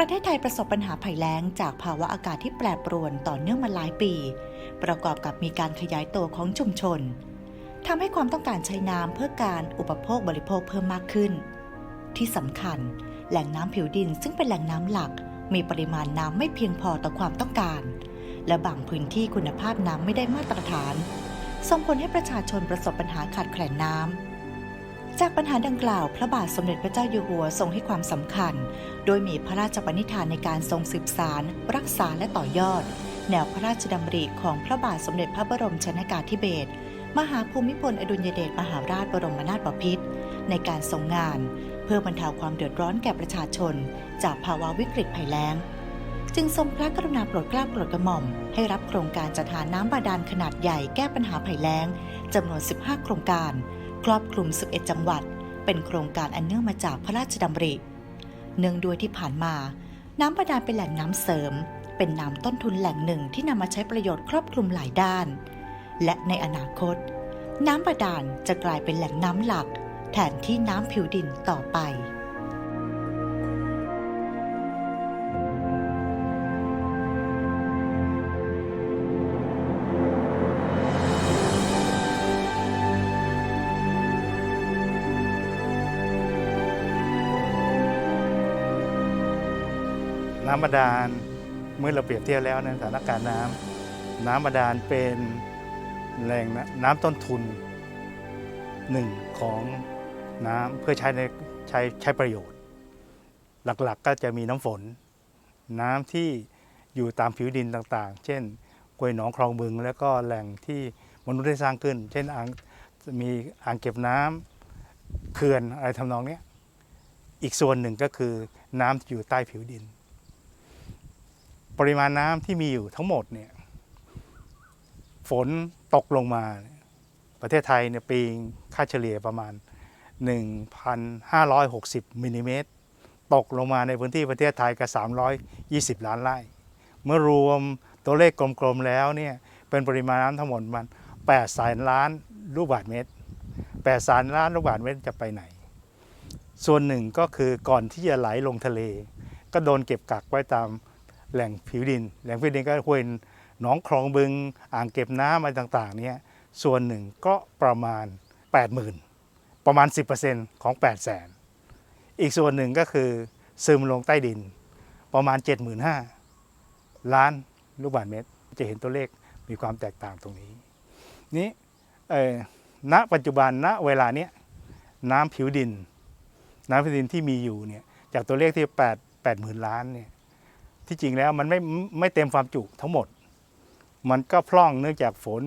ประเทศไทยประสบปัญหาภัยแล้ง จากภาวะอากาศที่แปรปรวนต่อเนื่องมาหลายปี ประกอบกับมีการขยายตัวของชุมชนทำให้ความต้องการใช้น้ำเพื่อการอุปโภคบริโภคเพิ่มมากขึ้น ที่สำคัญ แหล่งน้ำผิวดินซึ่งเป็นแหล่งน้ำหลัก มีปริมาณน้ำไม่เพียงพอต่อความต้องการ และบางพื้นที่คุณภาพน้ำไม่ได้มาตรฐาน ส่งผลให้ประชาชนประสบปัญหาขาดแคลนน้ำจากปัญหาดังกล่าว พระบาทสมเด็จพระเจ้าอยู่หัวทรงให้ความสำคัญ โดยมีพระราชปณิธานในการทรงสืบสาร รักษาและต่อยอด แนวพระราชดำริของพระบาทสมเด็จพระบรมชนากาธิเบศรมหาภูมิพลอดุลยเดชมหาราชบรมนาถบพิตรในการทรงงาน เพื่อบรรเทาความเดือดร้อนแก่ประชาชน จากภาวะวิกฤตภัยแล้ง จึงทรงพระกรุณาโปรดเกล้าโปรดกระหม่อม ให้รับโครงการจัดหาน้ำบาดาลขนาดใหญ่แก้ปัญหาภัยแล้งจำนวน 15 โครงการ ครอบคลุม 11 จังหวัด เป็นโครงการอันเนื่องมาจากพระราชดำริ เนื่องด้วยที่ผ่านมา น้ำบาดาลเป็นแหล่งน้ำเสริม เป็นน้ำต้นทุนแหล่งหนึ่งที่นำมาใช้ประโยชน์ครอบคลุมหลายด้าน และในอนาคต น้ำบาดาลจะกลายเป็นแหล่งน้ำหลัก แทนที่น้ำผิวดินต่อไป น้ำบาดาลเมื่อเราเปรียบเทียบแล้วในสถานการณ์น้ำน้ำบาดาลเป็นแหล่งน้ำต้นทุนหนึ่งของน้ำเพื่อใช้ในใช้ใช้ประโยชน์ หลักๆก็จะมีน้ำฝน น้ำที่อยู่ตามผิวดินต่างๆ เช่นกลวยหนองคลองบึง แล้วก็แหล่งที่มนุษย์ได้สร้างขึ้น เช่นอ่างมีอ่างเก็บน้ำเขื่อนอะไรทำนองนี้อีกส่วนหนึ่งก็คือน้ำอยู่ใต้ผิวดิน ปริมาณน้ำที่มีอยู่ทั้งหมดเนี่ยฝนตกลงมาประเทศไทยเนี่ยปีค่าเฉลี่ยประมาณ 1,560มิลลิเมตรตกลงมาในพื้นที่ประเทศไทยก็320 ล้านไร่ เมื่อรวมตัวเลขกลมๆแล้วเนี่ยเป็นปริมาณน้ำทั้งหมดมัน8แสนล้านลูกบาศก์เมตร8แสนล้านลูกบาศก์เมตรจะไปไหน ส่วนหนึ่งก็คือก่อนที่จะไหลลงทะเล ก็โดนเก็บกักไว้ตาม แหล่งผิวดิน แหล่งผิวดินก็ห้วยหนองคลองบึง อ่างเก็บน้ำอะไรต่างๆเนี่ยส่วนหนึ่งก็ประมาณ 80,000 ประมาณ 10%ของ 8 0 0 0 0 0 อีกส่วนหนึ่งก็คือซึมลงใต้ดิน ประมาณ 75,000 ล้านลูกบาศก์เมตร จะเห็นตัวเลขมีความแตกต่างตรงนี้ นี้ณปัจจุบันณเวลาเนี้ยน้ำผิวดิน น้ำผิวดินที่มีอยู่เนี่ยจากตัวเลขที่ 8 8 0,000 ล้านเนี่ย ที่จริงแล้วมันไม่ไม่เต็มความจุทั้งหมด มันก็พร่องเนื่องจากฝน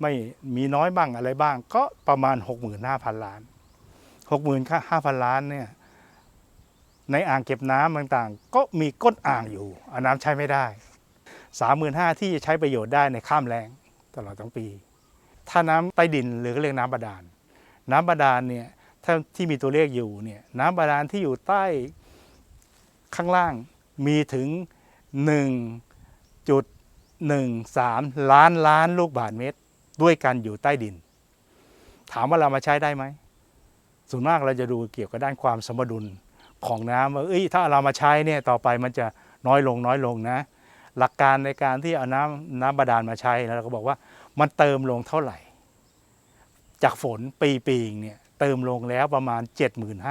ไม่มีน้อยบ้างอะไรบ้าง ก็ประมาณ 65,000 ล้าน 65,000 ล้านเนี่ยในอ่างเก็บน้ำต่างๆ ก็มีก้นอ่างอยู่อาน้ำใช้ไม่ได้ 35,000 ที่จะใช้ประโยชน์ได้ในข้ามแรงตลอดทั้งปี ถ้าน้ำใต้ดินหรือเรียกน้ำบาดาล น้ำบาดาลเนี่ยถ้าที่มีตัวเลขอยู่เนี่ยน้ำบาดาลที่อยู่ใต้ข้างล่างมีถึง 1.13 ล้านล้านลูกบาศก์เมตร ด้วยกันอยู่ใต้ดิน ถามว่าเรามาใช้ได้ไหมส่วนมากเราจะดูเกี่ยวกับด้านความสมดุลของน้ำว่าเอ้ยถ้าเรามาใช้เนี่ยต่อไปมันจะน้อยลงน้อยลงนะ หลักการในการที่เอาน้ำน้ำบาดาลมาใช้แล้วเราก็บอกว่ามันเติมลงเท่าไหร่ จากฝนปีปีงเนี่ยเติมลงแล้วประมาณ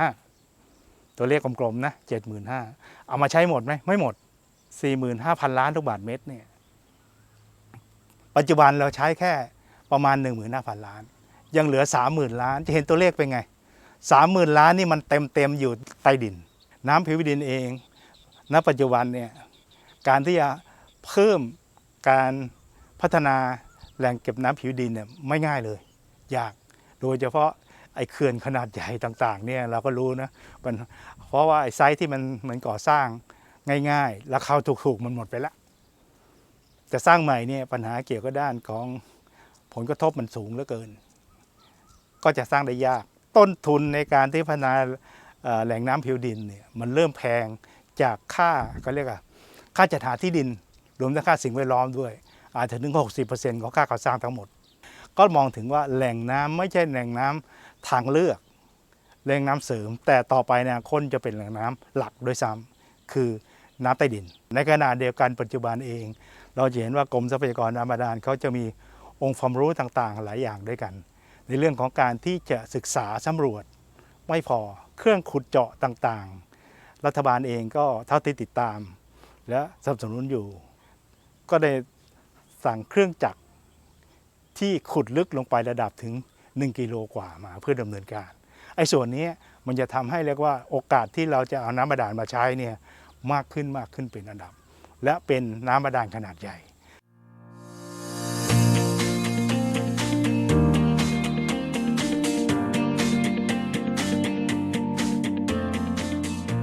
75,000ตัวเลขกลมๆนะ75,000เอามาใช้หมดไหมไม่หมด 45,000 ล้านลูกบาทเมตรเนี่ยปัจจุบันเราใช้แค่ประมาณ 15,000 ล้าน ยังเหลือ 30,000 ล้าน จะเห็นตัวเลขเป็นไง 30,000 ล้านนี่มันเต็มเต็มๆอยู่ใต้ดิน น้ำผิวดินเอง ณ ปัจจุบันเนี่ยการที่จะเพิ่มการพัฒนาแหล่งเก็บน้ำผิวดินเนี่ยไม่ง่ายเลย ยากโดยเฉพาะไอ้เขื่อนขนาดใหญ่ต่างๆเนี่ยเราก็รู้นะนเพราะว่าไอ้ไซต์ที่มันเหมันก่อสร้าง ง่ายๆ ราคาถูกๆมันหมดไปแล้วจะสร้างใหม่เนี่ยปัญหาเกี่ยวกับด้านของผลกระทบมันสูงเหลือเกิน ก็จะสร้างได้ยาก ต้นทุนในการที่พัฒนาแหล่งน้ำผิวดินเนี่ยมันเริ่มแพงจากค่าก็เรียกว่าค่าจัดหาที่ดิน รวมทั้งค่าสิ่งแวดล้อมด้วย อาจจะถึง 60%ของค่าก่อสร้างทั้งหมด ก็มองถึงว่าแหล่งน้ำไม่ใช่แหล่งน้ำทางเลือก แหล่งน้ำเสริม แต่ต่อไปเนี่ยคนจะเป็นแหล่งน้ำหลักด้วยซ้ำคือ น้ำใต้ดิน ในขณะเดียวกันปัจจุบันเอง เราจะเห็นว่ากรมทรัพยากรน้ำบาดาลเขาจะมีองค์ความรู้ต่างๆ หลายอย่างด้วยกัน ในเรื่องของการที่จะศึกษาสำรวจไม่พอเครื่องขุดเจาะต่างๆ รัฐบาลเองก็เท่าที่ติดตาม และสนับสนุนอยู่ ก็ได้สั่งเครื่องจักรที่ขุดลึกลงไประดับถึง 1 กิโลกว่ามาเพื่อดำเนินการไอ้ส่วนนี้มันจะทำให้เรียกว่าโอกาสที่เราจะเอาน้ำบาดาลมาใช้เนี่ย มากขึ้นมากขึ้นเป็นอันดับ และเป็นน้ำบาดาลขนาดใหญ่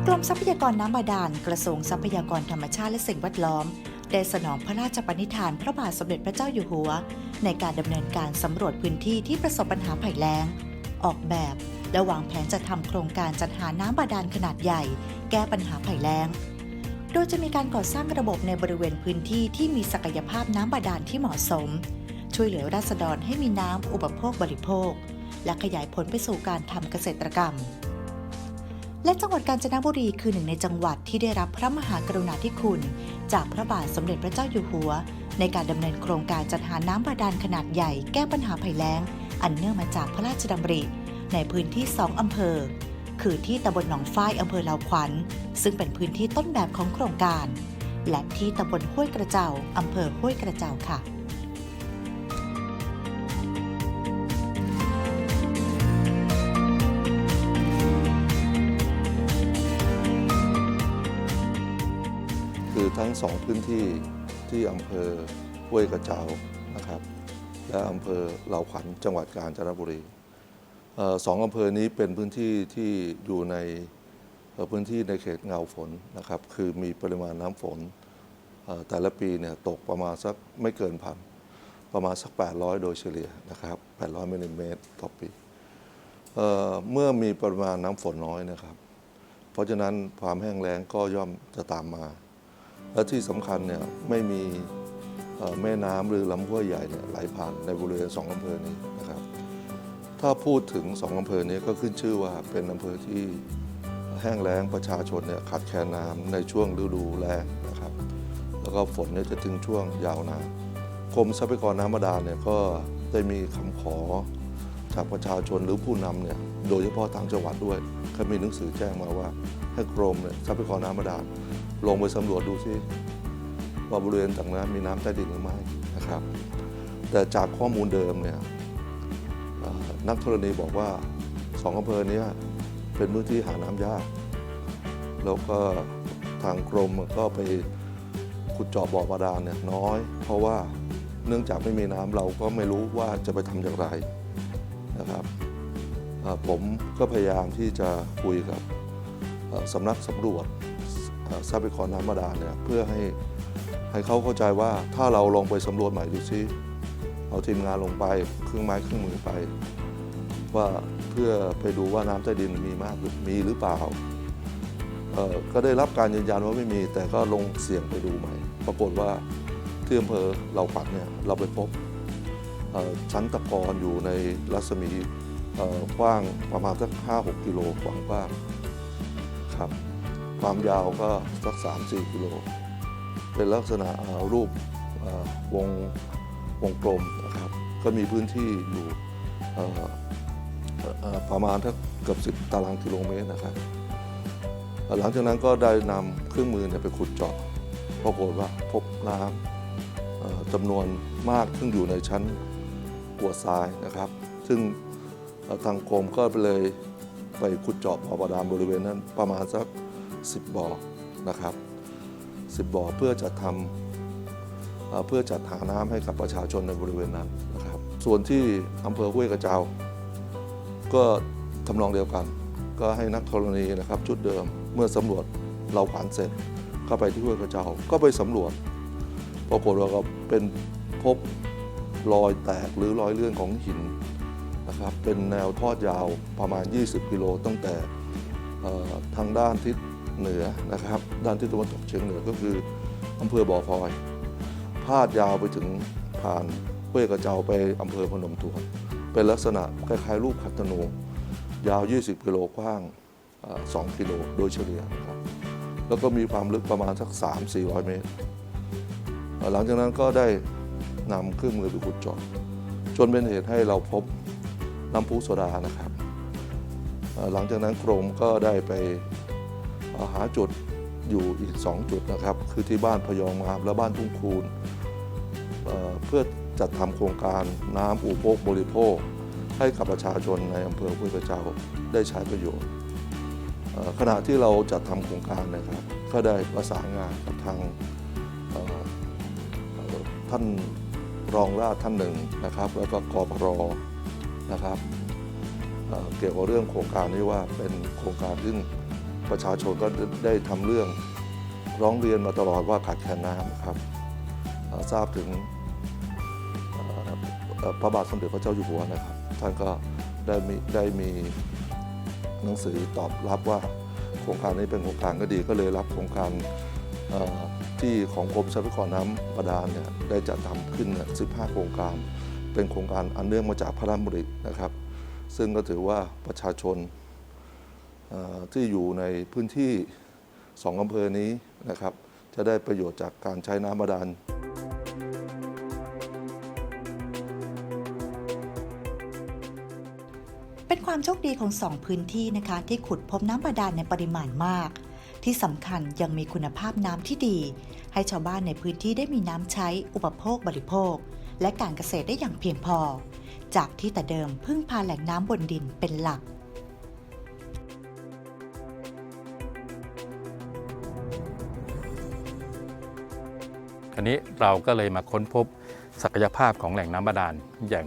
กรมทรัพยากรน้ำบาดาลกระทรวงทรัพยากรธรรมชาติและสิ่งแวดล้อม ได้สนองพระราชปณิธานพระบาทสมเด็จพระเจ้าอยู่หัว ในการดำเนินการสำรวจพื้นที่ที่ประสบปัญหาภัยแล้ง ออกแบบ และวางแผนจะทำโครงการจัดหาน้ำบาดาลขนาดใหญ่ แก้ปัญหาภัยแล้ง โดยจะมีการก่อสร้างระบบในบริเวณพื้นที่ที่มีศักยภาพน้ำบาดาลที่เหมาะสม ช่วยเหลือราษฎรให้มีน้ำอุปโภคบริโภค และขยายผลไปสู่การทำเกษตรกรรม และจังหวัดกาญจนบุรีคือหนึ่งในจังหวัดที่ได้รับพระมหากรุณาธิคุณ จากพระบาทสมเด็จพระเจ้าอยู่หัว ในการดำเนินโครงการจัดหาน้ำบาดาลขนาดใหญ่ แก้ปัญหาภัยแล้ง อันเนื่องมาจากพระราชดำริ ในพื้นที่ 2 อำเภอ คือที่ตำบลหนองฝ้ายอำเภอลาวขวัญ ซึ่งเป็นพื้นที่ต้นแบบของโครงการ และที่ตำบลห้วยกระเจ้าอำเภอห้วยกระเจ้าค่ะคือทั้งสองพื้นที่ที่อำเภอห้วยกระเจ้านะครับ และอำเภอเหล่าขวัญจังหวัดกาญจนบุรี สองอำเภอนี้เป็นพื้นที่ที่อยู่ในพื้นที่ในเขตเงาฝนนะครับ คือมีปริมาณน้ำฝนแต่ละปีเนี่ยตกประมาณสักไม่เกินพันประมาณสัก 800 โดยเฉลี่ยนะครับ 800มิลลิเมตรต่อปีเเมื่อมีปริมาณน้ำฝนน้อยนะครับ เพราะฉะนั้นความแห้งแล้งก็ย่อมจะตามมา และที่สำคัญเนี่ยไม่มีแม่น้ำหรือลำห้วยใหญ่เนี่ยไหลผ่านในบริเวณสองอำเภอนี้นะครับ ถ้าพูดถึงสองอำเภอนี้ก็ขึ้นชื่อว่าเป็นอำเภอที่แห้งแล้งประชาชนเนี่ยขาดแคลนน้ำในช่วงฤดูแล้งนะครับ แล้วก็ฝนเนี่ยจะถึงช่วงยาวนานกรมทรัพยากรน้ำบาดาลเนี่ยก็ได้มีคำขอจากประชาชนหรือผู้นำเนี่ยโดยเฉพาะทางจังหวัดด้วยก็มีหนังสือแจ้งมาว่า ให้กรมเนี่ยทรัพยากรน้ำบาดาลลงไปสำรวจดูซิว่าบริเวณต่างนั้นมีน้ำใต้ดินหรือไม่นะครับ แต่จากข้อมูลเดิมเนี่ย นักธรณีบอกว่าสองอำเภอเนี้เป็นพื้นที่หาน้ำยาก แล้วก็ทางกรมก็ไปขุดเจาะบ่อบาดาลเนี่ยน้อย เพราะว่าเนื่องจากไม่มีน้ำเราก็ไม่รู้ว่าจะไปทำอย่างไรนะครับผมก็พยายามที่จะคุยกับสำนักสำรวจทรัพยากรน้ำบาดาลเนี่ยเพื่อให้ให้เขาเข้าใจว่าถ้าเราลองไปสำรวจใหม่ดูซิเอาทีมงานลงไปเครื่องไม้เครื่องมือไป ว่าเพื่อไปดูว่าน้ำใต้ดินมีมากหรือมีหรือเปล่า ก็ได้รับการยืนยันว่าไม่มี แต่ก็ลงเสี่ยงไปดูใหม่ ปรากฏว่าที่อำเภอเราปัดเนี่ยเราไปพบชั้นตะกอนอยู่ในรัศมีกว้างประมาณสัก 5-6 กิโลกว้างๆครับความยาวก็สักสามสี่กิโล เป็นลักษณะรูปวงวงกลมนะครับ ก็มีพื้นที่อยู่ ประมาณทักเกือบ 10 ตารางกิโลเมตรนะครับ หลังจากนั้นก็ได้นำเครื่องมือเนี่ยไปขุดเจาะปรากฏว่าพบน้ำจำนวนมากซึ่งอยู่ในชั้นกัวทรายนะครับ ซึ่งทางกรมก็ไปเลยไปขุดเจาะบ่อบาดาลบริเวณนั้นประมาณสัก 10 บ่อนะครับ 10 บ่อเพื่อจะทำเอ่อเพื่อจัดหาน้ำให้กับประชาชนในบริเวณนั้นนะครับ ส่วนที่อำเภอห้วยกระเจ้า ก็ทำนองเดียวกัน ก็ให้นักธรณีนะครับชุดเดิมเมื่อสำรวจเราผ่านเสร็จก็ไปที่ห้วยกระเจ้าก็ไปสำรวจปรากฏว่าก็เป็นพบรอยแตกหรือรอยเลื่อนของหินนะครับเป็นแนวทอดยาวประมาณ 20 กิโลตั้งแต่ทางด้านทิศเหนือนะครับ ด้านทิศตะวันตกเฉียงเหนือก็คืออำเภอบ่อพลอย พาดยาวไปถึงผ่านห้วยกระเจ้าไปอำเภอพนมทวน เป็นลักษณะคล้ายๆรูปขัดธนู ยาว 20 กิโลกว้างเอ่อ2กิโลโดยเฉลี่ยนะครับแล้วก็มีความลึกประมาณสัก 3-400 เมตรเอ่อหลังจากนั้นก็ได้นำเครื่องมือไปขุดเจาะจนเป็นเหตุให้เราพบน้ำพุโซดานะครับ หลังจากนั้นกรมก็ได้ไปหาจุดอยู่อีก 2 จุดนะครับ คือที่บ้านพยองมามและบ้านทุ่งคูนเเพื่อ จัดทำโครงการน้ำอุปโภคบริโภค ให้กับประชาชนในอำเภอห้วยกระเจ้าได้ใช้ประโยชน์ขณะที่เราจัดทำโครงการนะครับ ก็ได้ประสานงานกับทางท่านรองราชท่านหนึ่งนะครับ แล้วก็กปรนะครับเเกี่ยวกับเรื่องโครงการนี้ว่าเป็นโครงการซึ่งประชาชนก็ได้ทำเรื่องร้องเรียนมาตลอดว่าขาดแคลนน้ำครับทราบถึง พระบาทสมเด็จพระเจ้าอยู่หัวนะครับ ท่านก็ได้มีได้มีหนังสือตอบรับว่าโครงการนี้เป็นโครงการก็ดีก็เลยรับโครงการที่ของกรมทรัพยากรน้ำบาดาลเนี่ยได้จัดทำขึ้น 15 โครงการ เป็นโครงการอันเนื่องมาจากพระราชดำรินะครับ ซึ่งก็ถือว่าประชาชนที่อยู่ในพื้นที่สองอำเภอนี้นะครับ จะได้ประโยชน์จากการใช้น้ำบาดาล ความโชคดีของสองพื้นที่นะคะ ที่ขุดพบน้ำบาดาลในปริมาณมาก ที่สำคัญยังมีคุณภาพน้ำที่ดี ให้ชาวบ้านในพื้นที่ได้มีน้ำใช้อุปโภคบริโภค และการเกษตรได้อย่างเพียงพอ จากที่แต่เดิมพึ่งพาแหล่งน้ำบนดินเป็นหลักคราวนี้เราก็เลยมาค้นพบศักยภาพของแหล่งน้ำบาดาลอย่าง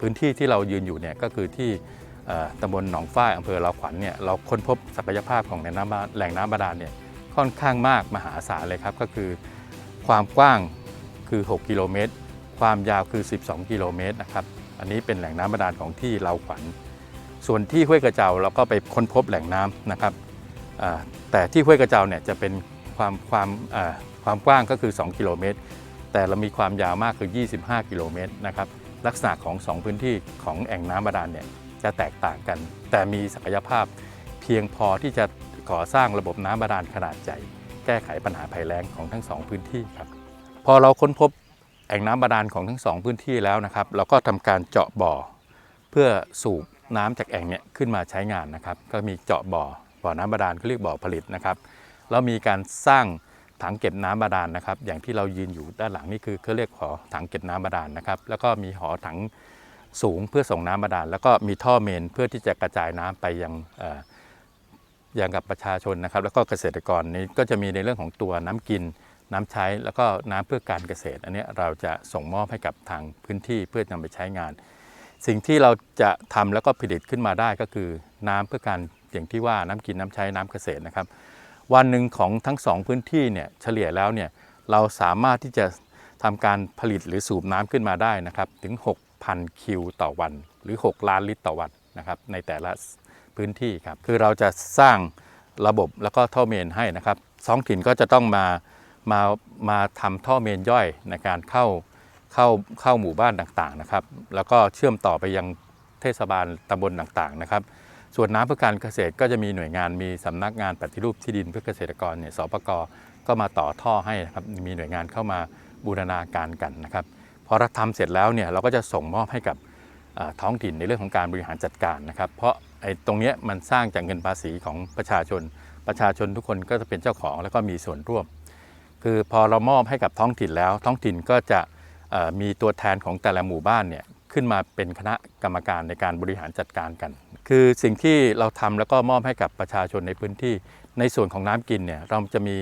พื้นที่ที่เรายืนอยู่เนี่ยก็คือที่ ตำบลหนองฝ้ายอำเภอลาวขวัญเนี่ยเราค้นพบศักยภาพของแหล่งน้ำบาแหล่งน้ำบาดาลเนี่ยค่อนข้างมากมหาศาลเลยครับ ก็คือความกว้างคือ 6 กิโลเมตร ความยาวคือ 12 กิโลเมตรนะครับอันนี้เป็นแหล่งน้ำบาดาลของที่ลาวขวัญ ส่วนที่ห้วยกระเจ้าเราก็ไปค้นพบแหล่งน้ำนะครับแต่ที่ห้วยกระเจ้าเนี่ยจะเป็นความความความกว้างก็คือ 2 กิโลเมตร แต่เรามีความยาวมากคือ 25 กิโลเมตรนะครับลักษณะของ 2 พื้นที่ของแอ่งน้ำบาดาลเนี่ย จะแตกต่างกัน แต่มีศักยภาพเพียงพอที่จะก่อสร้างระบบน้ำบาดาลขนาดใหญ่แก้ไขปัญหาภัยแล้งของทั้ง2พื้นที่ครับพอเราค้นพบแอ่งน้ำบาดาลของทั้ง2พื้นที่แล้วนะครับ เราก็ทำการเจาะบ่อ เพื่อสูบน้ำจากแอ่งเนี่ยขึ้นมาใช้งานนะครับ ก็มีเจาะบ่อบ่อน้ำบาดาลเขาเรียกบ่อผลิตนะครับแล้วมีการสร้างถังเก็บน้ำบาดาลนะครับ อย่างที่เรายืนอยู่ด้านหลังนี่คือเขาเรียกหอถังเก็บน้ำบาดาลนะครับ แล้วก็มีหอถัง สูงเพื่อส่งน้ำบาดาลแล้วก็มีท่อเมนเพื่อที่จะกระจายน้ำไปยังเอ่อยังกับประชาชนนะครับ แล้วก็เกษตรกรนี้ก็จะมีในเรื่องของตัวน้ำกินน้ำใช้แล้วก็น้ำเพื่อการเกษตร อันนี้เราจะส่งมอบให้กับทางพื้นที่เพื่อนำไปใช้งาน สิ่งที่เราจะทำแล้วก็ผลิตขึ้นมาได้ก็คือ น้ำเพื่อการอย่างที่ว่าน้ำกินน้ำใช้น้ำเกษตรนะครับ วันหนึ่งของทั้งสองพื้นที่เนี่ยเฉลี่ยแล้วเนี่ยเราสามารถที่จะทำการผลิตหรือสูบน้ำขึ้นมาได้นะครับถึง 6,000 คิวต่อวัน หรือ 6 ล้านลิตรต่อวันนะครับในแต่ละพื้นที่ครับคือเราจะสร้างระบบแล้วก็ท่อเมนให้นะครับท้องถิ่นก็จะต้องมามามาทำท่อเมนย่อยในการเข้าเข้าเข้าหมู่บ้านต่างๆนะครับ แล้วก็เชื่อมต่อไปยังเทศบาลตำบลต่างๆนะครับ ส่วนน้ำเพื่อการเกษตรก็จะมีหน่วยงานมีสำนักงานปฏิรูปที่ดินเพื่อเกษตรกรเนี่ยสปกก็มาต่อท่อให้นะครับมีหน่วยงานเข้ามาบูรณาการกันนะครับ พอเราทำเสร็จแล้วเนี่ยเราก็จะส่งมอบให้กับท้องถิ่นในเรื่องของการบริหารจัดการนะครับ เพราะไอ้ตรงเนี้ยมันสร้างจากเงินภาษีของประชาชน ประชาชนทุกคนก็จะเป็นเจ้าของแล้วก็มีส่วนร่วม คือพอเรามอบให้กับท้องถิ่นแล้ว ท้องถิ่นก็จะมีตัวแทนของแต่ละหมู่บ้านเนี่ยขึ้นมาเป็นคณะกรรมการในการบริหารจัดการกัน คือสิ่งที่เราทำแล้วก็มอบให้กับประชาชนในพื้นที่ ในส่วนของน้ำกินเนี่ยเราจะมี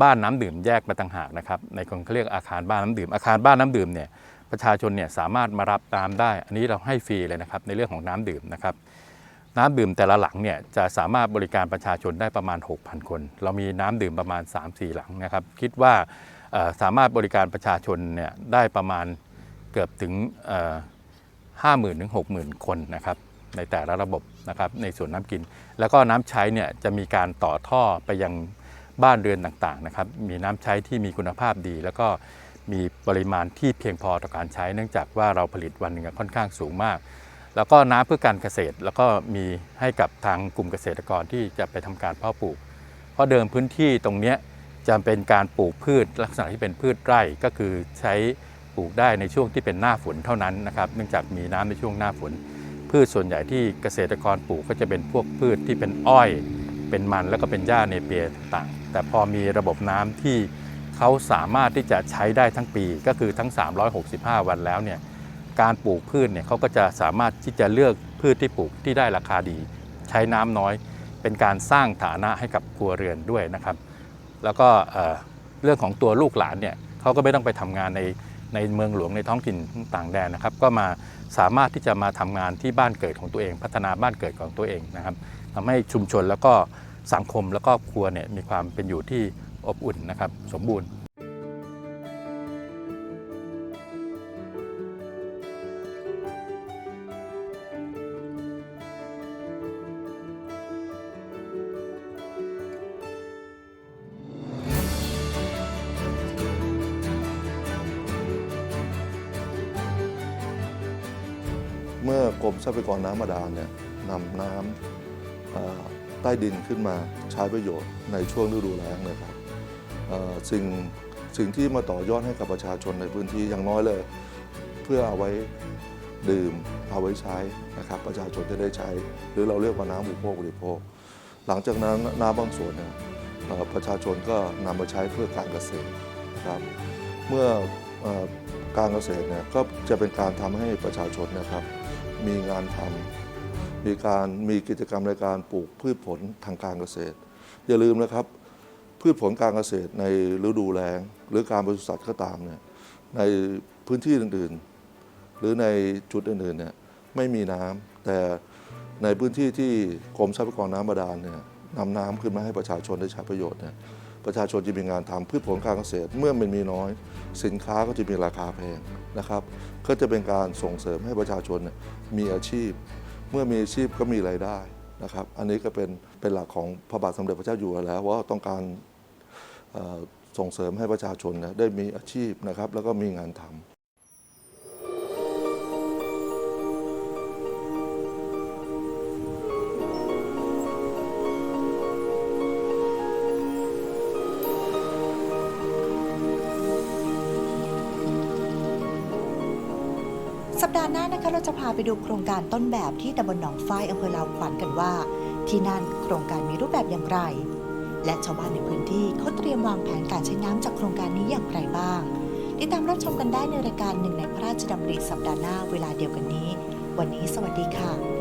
บ้านน้ำดื่มแยกมาต่างหากนะครับ ในคนเขาเรียกอาคารบ้านน้ำดื่ม อาคารบ้านน้ำดื่มเนี่ยประชาชนเนี่ยสามารถมารับน้ำได้ อันนี้เราให้ฟรีเลยนะครับในเรื่องของน้ำดื่มนะครับน้ำดื่มแต่ละหลังเนี่ยจะสามารถบริการประชาชนได้ประมาณ 6,000 คน เรามีน้ำดื่มประมาณ 3-4 หลังนะครับคิดว่าสามารถบริการประชาชนเนี่ยได้ประมาณเกือบถึงห้าหมื่นถึงหกหมื่นคนนะครับในแต่ละระบบนะครับในส่วนน้ำกิน แล้วก็น้ำใช้เนี่ยจะมีการต่อท่อไปยัง บ้านเรือนต่างๆนะครับมีน้ำใช้ที่มีคุณภาพดี แล้วก็มีปริมาณที่เพียงพอต่อการใช้ เนื่องจากว่าเราผลิตวันหนึ่งค่อนข้างสูงมาก แล้วก็น้ำเพื่อการเกษตร แล้วก็มีให้กับทางกลุ่มเกษตรกรที่จะไปทำการเพาะปลูก เพราะเดิมพื้นที่ตรงเนี้ยจะเป็นการปลูกพืชลักษณะที่เป็นพืชไร่ก็คือใช้ปลูกได้ในช่วงที่เป็นหน้าฝนเท่านั้นนะครับ เนื่องจากมีน้ำในช่วงหน้าฝน พืชส่วนใหญ่ที่เกษตรกรปลูกก็จะเป็นพวกพืชที่เป็นอ้อย เป็นมันแล้วก็เป็นหญ้าเนเปียต่างๆ แต่พอมีระบบน้ำที่เขาสามารถที่จะใช้ได้ทั้งปีก็คือทั้ง 365 วันแล้วเนี่ยการปลูกพืชเนี่ยเขาก็จะสามารถที่จะเลือกพืชที่ปลูกที่ได้ราคาดี ใช้น้ำน้อย เป็นการสร้างฐานะให้กับครัวเรือนด้วยนะครับ แล้วก็เอ่อเรื่องของตัวลูกหลานเนี่ยเขาก็ไม่ต้องไปทำงานในในเมืองหลวงในท้องถิ่นต่างแดนนะครับ ก็มาสามารถที่จะมาทำงานที่บ้านเกิดของตัวเอง พัฒนาบ้านเกิดของตัวเองนะครับ ทำให้ชุมชนแล้วก็สังคมแล้วก็ครัวเนี่ยมีความเป็นอยู่ที่อบอุ่นนะครับ สมบูรณ์เมื่อกรมทรัพยากรน้ำบาดาลเนี่ยนำน้ำ ใต้ดินขึ้นมาใช้ประโยชน์ในช่วงฤดูแล้งเนะครับสิ่งสิ่งที่มาต่อยอดให้กับประชาชนในพื้นที่อย่างน้อยเลย เพื่อเอาไว้ดื่มเอาไว้ใช้นะครับประชาชนจะได้ใช้ หรือเราเรียกว่าน้ำอุปโภคบริโภค หลังจากนั้นน้ำบางส่วนเนี่ยประชาชนก็นำมาใช้เพื่อการเกษตรนะครับเมื่ออการเกษตรเนี่ยก็จะเป็นการทำให้ประชาชนนะครับมีงานทำ มีการมีกิจกรรมในการปลูกพืชผลทางการเกษตร อย่าลืมนะครับ พืชผลการเกษตรในฤดูแล้งหรือการปศุสัตว์ก็ตามเนี่ยในพื้นที่อื่นๆ หรือในจุดอื่นๆเนี่ยไม่มีน้ำแต่ในพื้นที่ที่กรมทรัพยากรน้ำบาดาลเนี่ยนำน้ำขึ้นมาให้ประชาชนได้ใช้ประโยชน์เนี่ยประชาชนจะมีงานทำพืชผลการเกษตรเมื่อมันมีน้อย สินค้าก็จะมีราคาแพงนะครับ ก็จะเป็นการส่งเสริมให้ประชาชนนมีอาชีพ เมื่อมีอาชีพก็มีรายได้นะครับ อันนี้ก็เป็นเป็นหลักของพระบาทสมเด็จพระเจ้าอยู่หัวแล้วว่าต้องการส่งเสริมให้ประชาชนนะได้มีอาชีพนะครับ แล้วก็มีงานทำ นะคะเราจะพาไปดูโครงการต้นแบบที่ตำบลหนองฝ้ายอำเภอลาวขวัญกันว่า ที่นั่นโครงการมีรูปแบบอย่างไร และชาวบ้านในพื้นที่เขาเตรียมวางแผนการใช้น้ำจากโครงการนี้อย่างไรบ้าง ติดตามรับชมกันได้ในรายการหนึ่งในพระราชดำริสัปดาห์หน้าเวลาเดียวกันนี้ วันนี้สวัสดีค่ะ